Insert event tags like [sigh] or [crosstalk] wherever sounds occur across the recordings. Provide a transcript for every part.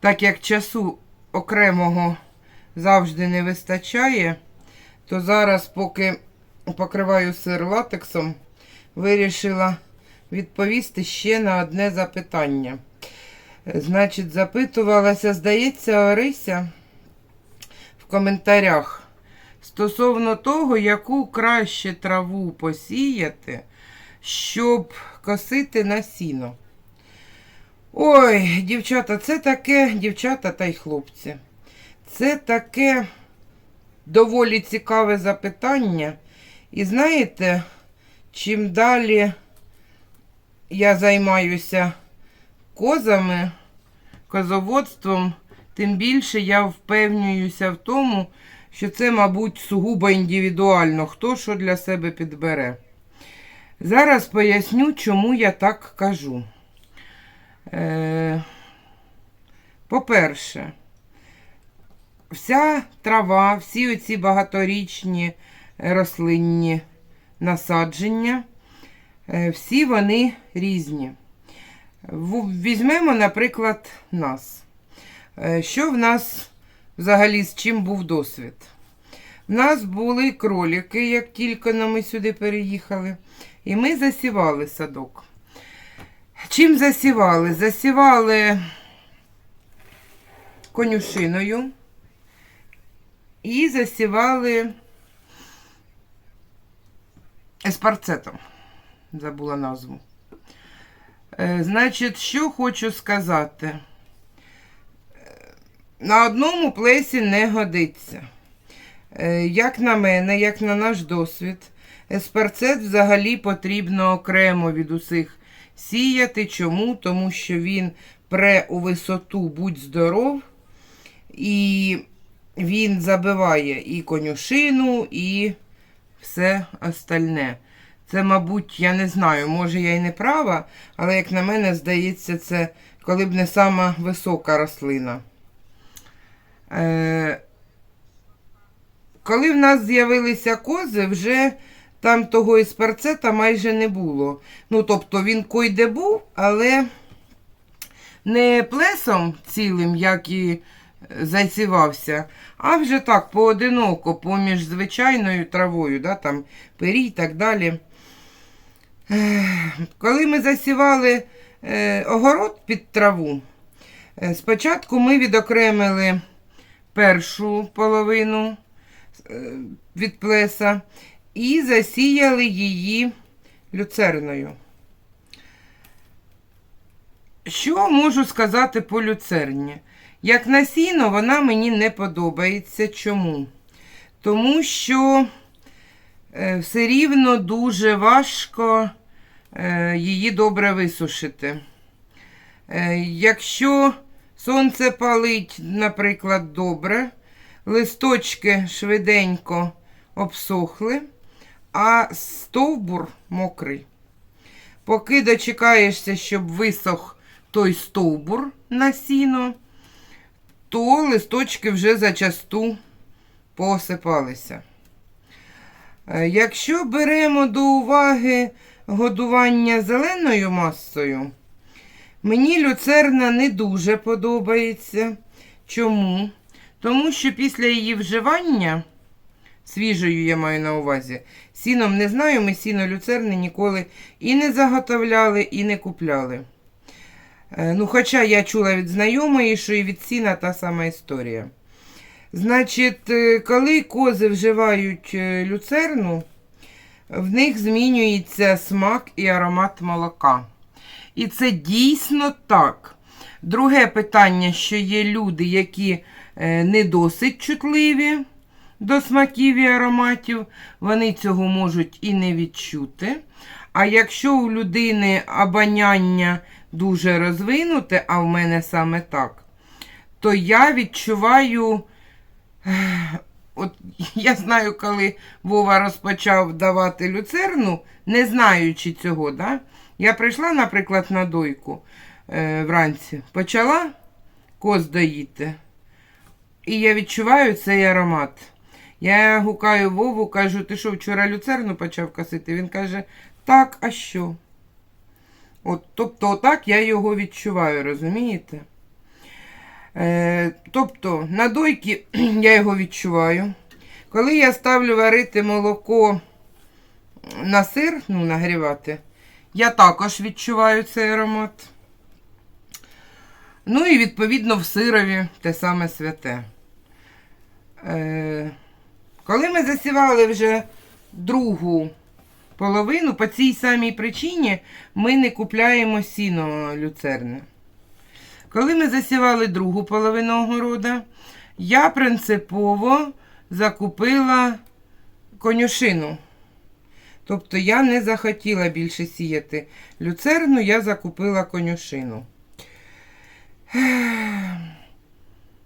Так як часу окремого завжди не вистачає, то зараз, поки покриваю сир латексом, вирішила відповісти ще на одне запитання. Значить, запитувалася, здається, Орися в коментарях стосовно того, яку краще траву посіяти, щоб косити на сіно. Ой, дівчата, це таке, дівчата та й хлопці. Це таке доволі цікаве запитання. І знаєте, чим далі я займаюся козами, козоводством, тим більше я впевнююся в тому, що це, мабуть, сугубо індивідуально, хто що для себе підбере. Зараз поясню, чому я так кажу. Е, По-перше, вся трава, всі оці багаторічні рослинні насадження, е, всі вони різні. Візьмемо, наприклад, нас. Е, Що в нас взагалі з чим був досвід? В нас були кролики, як тільки ми сюди переїхали, і ми засівали садок. Чим засівали? Засівали конюшиною і засівали еспарцетом. Забула назву. Е, Значить, що хочу сказати. Е, На одному плесі не годиться. Е, Як на мене, як на наш досвід, еспарцет взагалі потрібно окремо від усіх сіяти. Чому? Тому що він пре у висоту будь здоров, і він забиває і конюшину, і все остальне. Це, мабуть, я не знаю, може я й не права, але, як на мене, здається, це коли б не сама висока рослина. Е, коли в нас з'явилися кози, вже там того еспарцета майже не було. Ну, тобто він койде був, але не плесом цілим, як і е, а вже так поодиноко, поміж звичайною травою, да, там пирій і так далі. Коли ми засівали е, огород під траву, е, спочатку ми відокремили першу половину е, від плеса і засіяли її люцерною. Що можу сказати по люцерні? Як на сіно, вона мені не подобається. Чому? Тому що все рівно дуже важко її добре висушити. Е, якщо сонце палить, наприклад, добре, листочки швиденько обсохли, а стовбур мокрий. Поки дочекаєшся, щоб висох той стовбур на сіно, то листочки вже зачасту посипалися. Е, Якщо беремо до уваги годування зеленою масою, мені люцерна не дуже подобається. Чому? Тому що після її вживання, свіжою я маю на увазі, сіном не знаю, ми сіно люцерни ніколи і не заготовляли, і не купляли. Е, Ну, хоча я чула від знайомої, що і від сіна та сама історія. Значить, е, коли кози вживають е, люцерну, в них змінюється смак і аромат молока. І це дійсно так. Друге питання, що є люди, які е, не досить чутливі до смаків і ароматів, вони цього можуть і не відчути. А якщо у людини обоняння дуже розвинуте, а в мене саме так, то я відчуваю. От я знаю, коли Вова розпочав давати люцерну, не знаючи цього, да? я прийшла, наприклад, на дойку е, вранці, почала коз доїти. І я відчуваю цей аромат. Я гукаю Вову, кажу, ти що, вчора люцерну почав косити? Він каже, так, а що? От, тобто, отак я його відчуваю, розумієте? Е, тобто, на дойки [clears throat] я його відчуваю. Коли я ставлю варити молоко на сир, ну, нагрівати, я також відчуваю цей аромат. Ну і відповідно в сирові те саме святе. Е, коли ми засівали вже другу половину, по цій самій причині ми не купляємо сіно люцерне. Коли ми засівали другу половину огорода, я принципово закупила конюшину. Тобто я не захотіла більше сіяти люцерну, я закупила конюшину.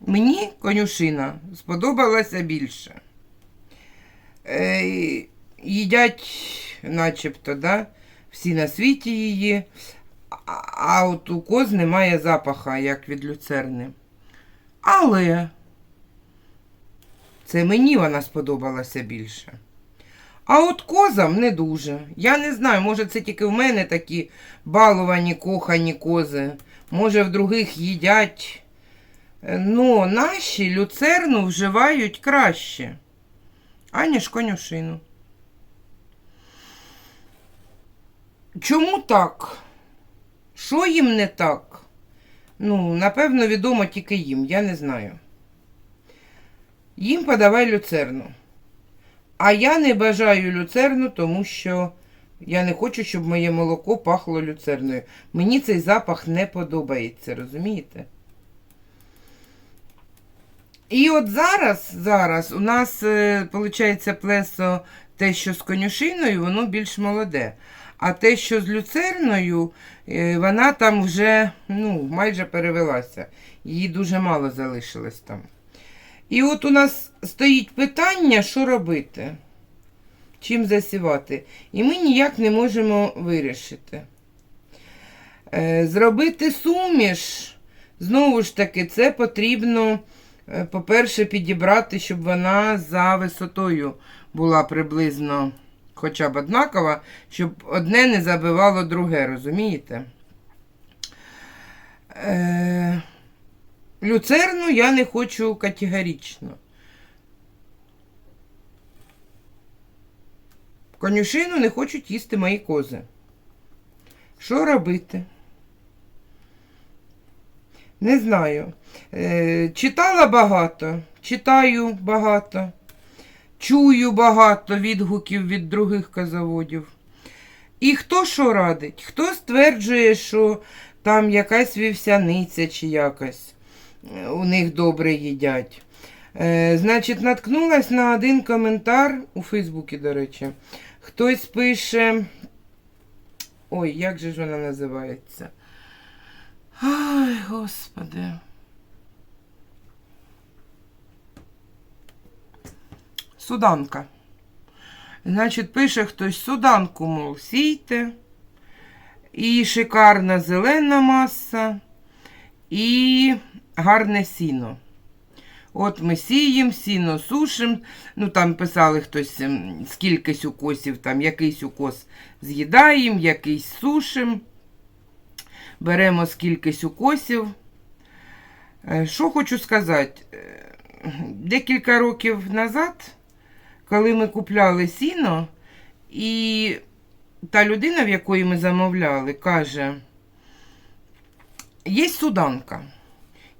Мені конюшина сподобалася більше. Е, їдять, начебто, да? всі на світі її, а, от у коз немає запаха, як від люцерни. Але це мені вона сподобалася більше. А от козам не дуже. Я не знаю, може це тільки в мене такі баловані, кохані кози. Може в других їдять. Ну, наші люцерну вживають краще, аніж конюшину. Чому так? Що їм не так? Ну, напевно, відомо тільки їм, я не знаю. Їм подавай люцерну. А я не бажаю люцерну, тому що я не хочу, щоб моє молоко пахло люцерною. Мені цей запах не подобається, розумієте? І от зараз, зараз у нас, виходить, плесо те, що з конюшиною, воно більш молоде. А те, що з люцерною, е, вона там вже ну, майже перевелася. Її дуже мало залишилось там. І от у нас стоїть питання, що робити, чим засівати. І ми ніяк не можемо вирішити. Е, Зробити суміш, знову ж таки, це потрібно, е, по-перше, підібрати, щоб вона за висотою була приблизно хоча б однакова, щоб одне не забивало друге, розумієте? Е, люцерну я не хочу категорично. Конюшину не хочуть їсти мої кози. Що робити? Не знаю. Е, читала багато, читаю багато, чую багато відгуків від других козаводів. І хто що радить? Хто стверджує, що там якась вівсяниця чи якась е, у них добре їдять. Е, значить, наткнулась на один коментар у Фейсбуці, до речі. Хтось пише. Ой, як же ж вона називається? Ай, господи. Суданка. Значить, пише хтось суданку, мов, сійте. І шикарна зелена маса, і гарне сіно. От ми сіємо, сіно сушимо. Ну, там писали хтось ем, скількись укосів, там якийсь укос з'їдаємо, якийсь сушимо. Беремо скількись укосів. Е, Що хочу сказати? Е, Декілька років назад, коли ми купляли сіно, і та людина, в якої ми замовляли, каже: є суданка.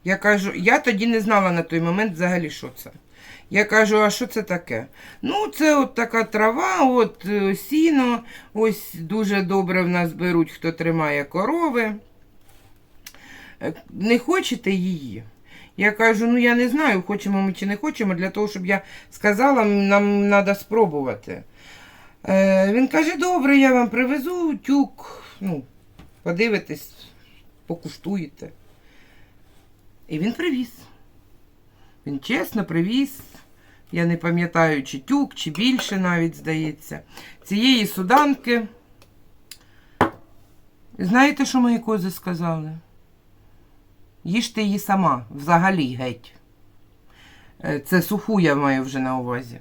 Я кажу, я тоді не знала на той момент взагалі, що це. Я кажу, а що це таке? Ну, це от така трава, от е, сіно, ось дуже добре в нас беруть, хто тримає корови. Е, Не хочете її? Я кажу, ну я не знаю, хочемо ми чи не хочемо, для того, щоб я сказала, нам треба спробувати. Е, він каже, добре, я вам привезу тюк, ну, подивитесь, покуштуєте. І він привіз. Він чесно привіз. Я не пам'ятаю, чи тюк, чи більше навіть, здається. Цієї суданки. Знаєте, що мої кози сказали? Їжте її сама, взагалі геть. Е, Це суху я маю вже на увазі.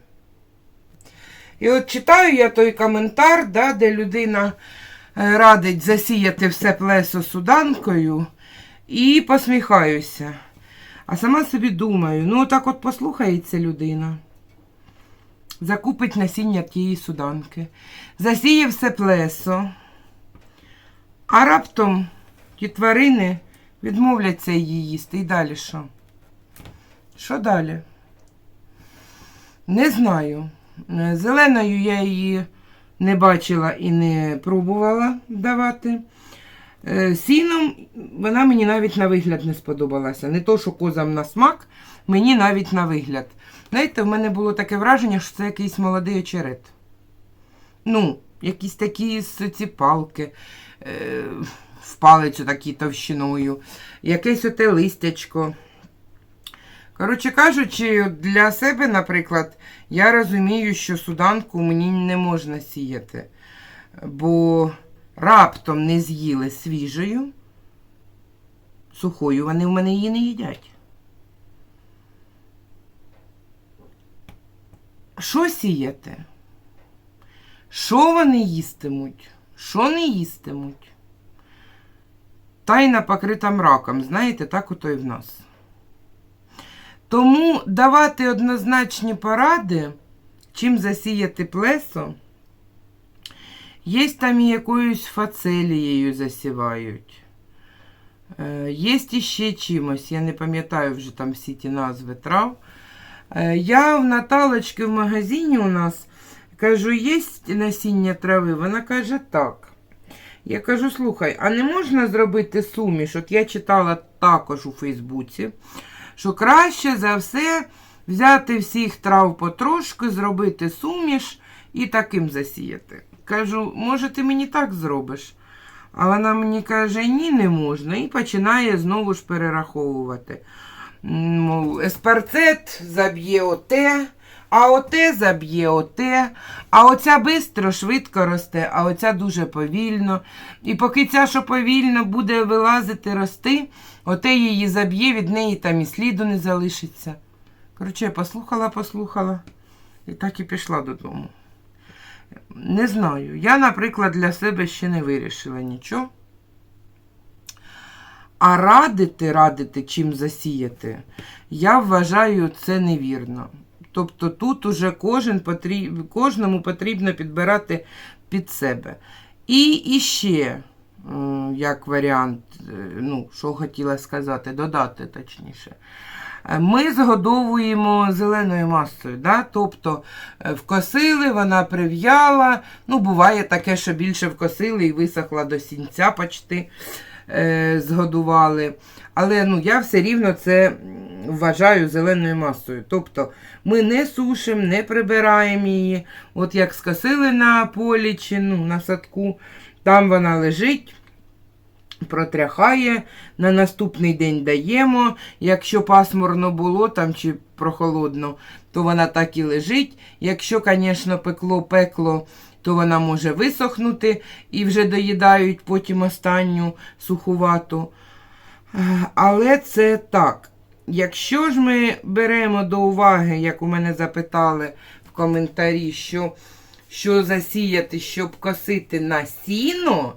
І от читаю я той коментар, да, де людина е, радить засіяти все плесо суданкою і посміхаюся. А сама собі думаю, ну так от послухається людина. Закупить насіння тієї суданки, засіє все плесо, а раптом ті тварини відмовляться її їсти. І далі що? Що далі? Не знаю. Е, Зеленою я її не бачила і не пробувала давати. Е, Сіном вона мені навіть на вигляд не сподобалася. Не то, що козам на смак, мені навіть на вигляд. Знаєте, в мене було таке враження, що це якийсь молодий очерет. Ну, якісь такі с- ці палки е, в палицю такі товщиною, якесь оте листячко. Коротше кажучи, для себе, наприклад, я розумію, що суданку мені не можна сіяти, бо раптом не з'їли свіжою, сухою вони в мене її не їдять. Що сіяти? Що вони їстимуть? Що не їстимуть? Тайна покрита мраком, знаєте, так ото і в нас. Тому давати однозначні поради, чим засіяти плесо, є там і якоюсь фацелією засівають. Е, Є іще чимось, я не пам'ятаю вже там всі ті назви трав. Е, Я в Наталочки в магазині у нас кажу, є насіння трави? Вона каже так. Я кажу, слухай, а не можна зробити суміш? От я читала також у Фейсбуці, що краще за все взяти всіх трав потрошки, зробити суміш і таким засіяти. Кажу, може, ти мені так зробиш? А вона мені каже, ні, не можна, і починає знову ж перераховувати. Мов, еспарцет заб'є оте, а оте заб'є оте, а оця бистро, швидко росте, а оця дуже повільно. І поки ця, що повільно буде вилазити, рости, оте її заб'є, від неї там і сліду не залишиться. Коротше, послухала, послухала і так і пішла додому. Не знаю. Я, наприклад, для себе ще не вирішила нічого. А радити, радити, чим засіяти, я вважаю це невірно. Тобто тут уже кожен потріб, кожному потрібно підбирати під себе. І іще, е, як варіант, е, ну, що хотіла сказати, додати точніше. Е, Ми згодовуємо зеленою масою. Да? Тобто вкосили, вона прив'яла. Ну, буває таке, що більше вкосили і висохла до сінця почти е, згодували. Але ну, я все рівно це вважаю зеленою масою. Тобто ми не сушимо, не прибираємо її. От як скосили на полі чи ну, на садку, там вона лежить. Протряхає, на наступний день даємо. Якщо пасмурно було там чи прохолодно, то вона так і лежить. Якщо, звісно, пекло пекло, то вона може висохнути і вже доїдають потім останню сухувату. Е, Але це так. Якщо ж ми беремо до уваги, як у мене запитали в коментарі, що, що засіяти, щоб косити на сіно,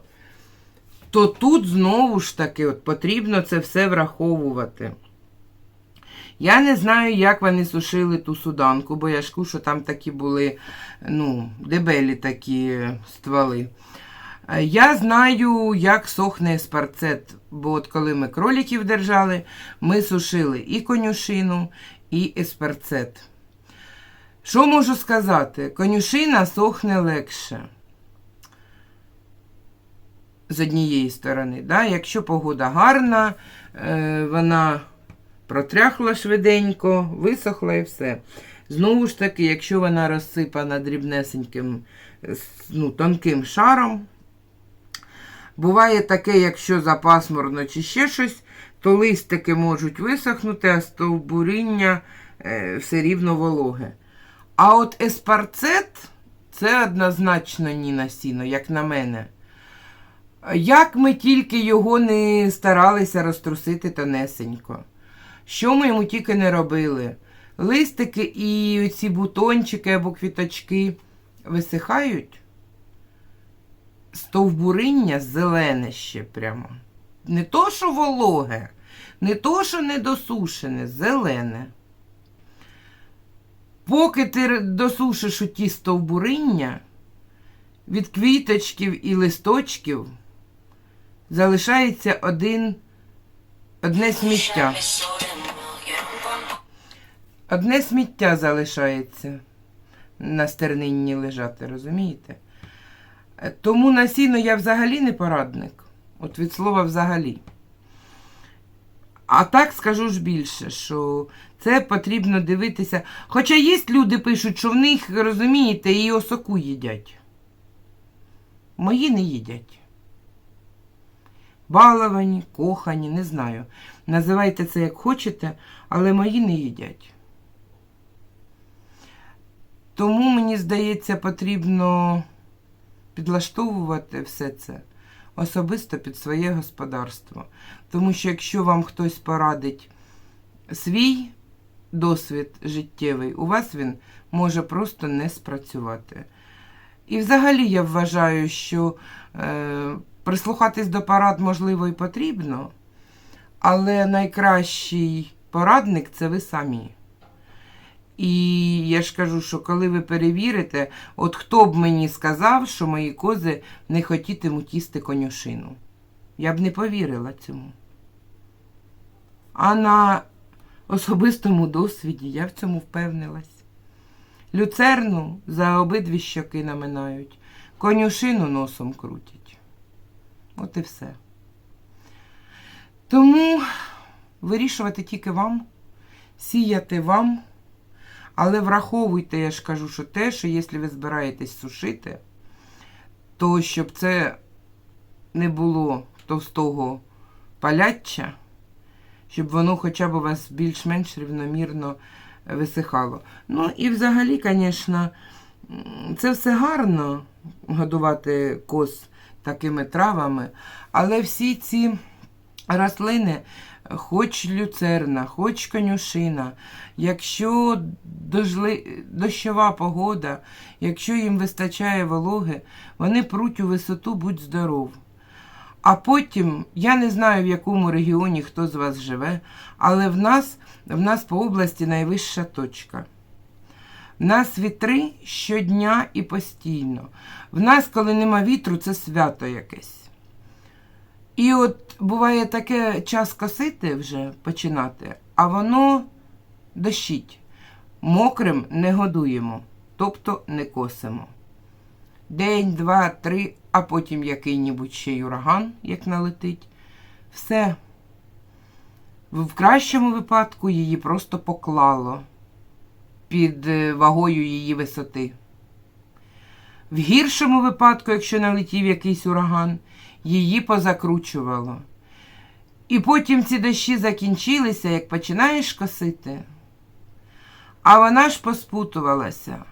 то тут знову ж таки от, потрібно це все враховувати. Я не знаю, як вони сушили ту суданку, бо я кажу, що там такі були ну, дебелі такі стволи. Е, Я знаю, як сохне еспарцет, бо от коли ми кроліків держали, ми сушили і конюшину, і еспарцет. Що можу сказати? Конюшина сохне легше з однієї сторони. Да? Якщо погода гарна, е, вона протряхла швиденько, висохла і все. Знову ж таки, якщо вона розсипана дрібнесеньким, е, ну, тонким шаром, буває таке, якщо запасмурно чи ще щось, то листики можуть висохнути, а стовбуріння е, все рівно вологе. А от еспарцет це однозначно ні на як на мене. Як ми тільки його не старалися розтрусити тонесенько. Що ми йому тільки не робили? Листики і ці бутончики або квіточки висихають. Стовбуриння зелене ще прямо. Не то, що вологе, не то, що недосушене, зелене. Поки ти досушиш оті стовбуриння, від квіточків і листочків залишається один, одне сміття. Одне сміття залишається на стернинні лежати, розумієте? Е, Тому на сіно я взагалі не порадник. От від слова взагалі. А так скажу ж більше, що це потрібно дивитися. Хоча є люди пишуть, що в них, розумієте, і осоку їдять. Мої не їдять. Баловані, кохані, не знаю. Називайте це як хочете, але мої не їдять. Тому, мені здається, потрібно підлаштовувати все це особисто під своє господарство. Тому що якщо вам хтось порадить свій досвід життєвий, у вас він може просто не спрацювати. І взагалі я вважаю, що е, прислухатись до порад можливо і потрібно, але найкращий порадник це ви самі. І я ж кажу, що коли ви перевірите, от хто б мені сказав, що мої кози не хотітимуть їсти конюшину. Я б не повірила цьому. А на особистому досвіді я в цьому впевнилась. Люцерну за обидві щоки наминають, конюшину носом крутять. От і все. Тому вирішувати тільки вам, сіяти вам. Але враховуйте, я ж кажу, що те, що якщо ви збираєтесь сушити, то щоб це не було товстого паляччя, щоб воно хоча б у вас більш-менш рівномірно висихало. Ну і взагалі, звісно, це все гарно годувати коз такими травами, але всі ці рослини, хоч люцерна, хоч конюшина, якщо дощова погода, якщо їм вистачає вологи, вони пруть у висоту, будь здоров. А потім, я не знаю, в якому регіоні хто з вас живе, але в нас, в нас по області найвища точка. В нас вітри щодня і постійно. В нас, коли нема вітру, це свято якесь. І от буває таке час косити вже починати, а воно дощить. Мокрим не годуємо, тобто не косимо. День, два, три, а потім який-небудь ще й ураган, як налетить. Все. В кращому випадку її просто поклало під е, вагою її висоти. В гіршому випадку, якщо налетів якийсь ураган, її позакручувало. І потім ці дощі закінчилися, як починаєш косити. А вона ж поспутувалася,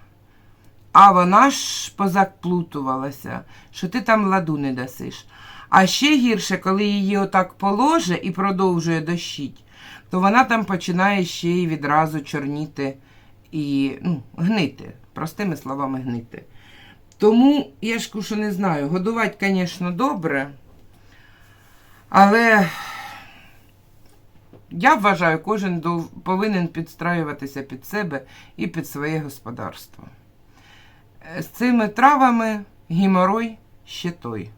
а вона ж позаплутувалася, що ти там ладу не дасиш. А ще гірше, коли її отак положе і продовжує дощить, то вона там починає ще й відразу чорніти і ну, гнити. Простими словами, гнити. Тому я ж кушу не знаю. Годувати, звісно, добре. Але я вважаю, кожен повинен підстраюватися під себе і під своє господарство. З цими травами геморой ще той.